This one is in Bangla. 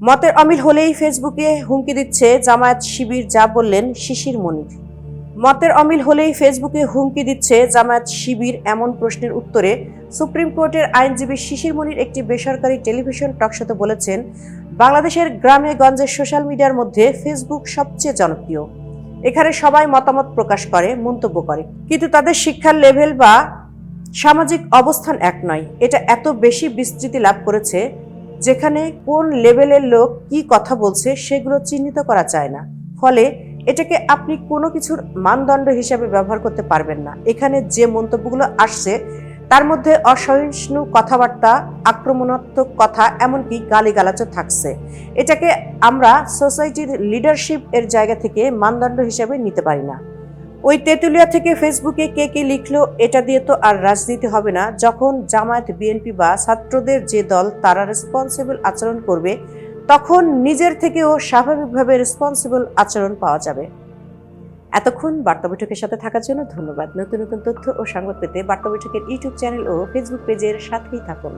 মতের অমিল হলেই ফেসবুকে হুমকি দিচ্ছে জামায়াত শিবির, যা বললেন শিশির মনির। মতের অমিল হলেই ফেসবুকে হুমকি দিচ্ছে জামায়াত শিবির এমন প্রশ্নের উত্তরে সুপ্রিম কোর্টের আইনজীবী শিশির মনির একটি বেসরকারি টেলিভিশন টকশোতে বলেছেন, বাংলাদেশের গ্রামে গঞ্জের সোশ্যাল মিডিয়ার মধ্যে ফেসবুক সবচেয়ে জনপ্রিয়। এখানে সবাই মতামত প্রকাশ করে, মন্তব্য করে। কিন্তু তাদের শিক্ষার লেভেল বা সামাজিক অবস্থান এক নয়। এটা এত বেশি বিস্তৃতি লাভ করেছে যেখানে কোন লেভেলের লোক কি কথা বলছে সেগুলো চিহ্নিত করা যায় না। ফলে এটাকে আপনি কোনো কিছুর মানদণ্ড হিসাবে ব্যবহার করতে পারবেন না। এখানে যে মন্তব্যগুলো আসছে, তার মধ্যে অসহিষ্ণু কথাবার্তা, আক্রমণাত্মক কথা, এমনকি গালিগালাজও থাকছে। এটাকে আমরা সোসাইটির লিডারশিপ এর জায়গা থেকে মানদণ্ড হিসাবে নিতে পারি না। ওই তেঁতুলিয়া থেকে ফেসবুকে কে কে লিখলো এটা দিয়ে তো আর রাজনীতি হবে না। যখন জামায়াত, বিএনপি বা ছাত্রদের যে দল, তারা রেসপন্সিবল আচরণ করবে, তখন নিজের থেকেও স্বাভাবিকভাবে রেসপন্সিবল আচরণ পাওয়া যাবে। এতক্ষণ বার্তা বৈঠকের সাথে থাকার জন্য ধন্যবাদ। নতুন নতুন তথ্য ও সংবাদ পেতে বার্তা বৈঠকের ইউটিউব চ্যানেল ও ফেসবুক পেজের সাথেই থাকুন।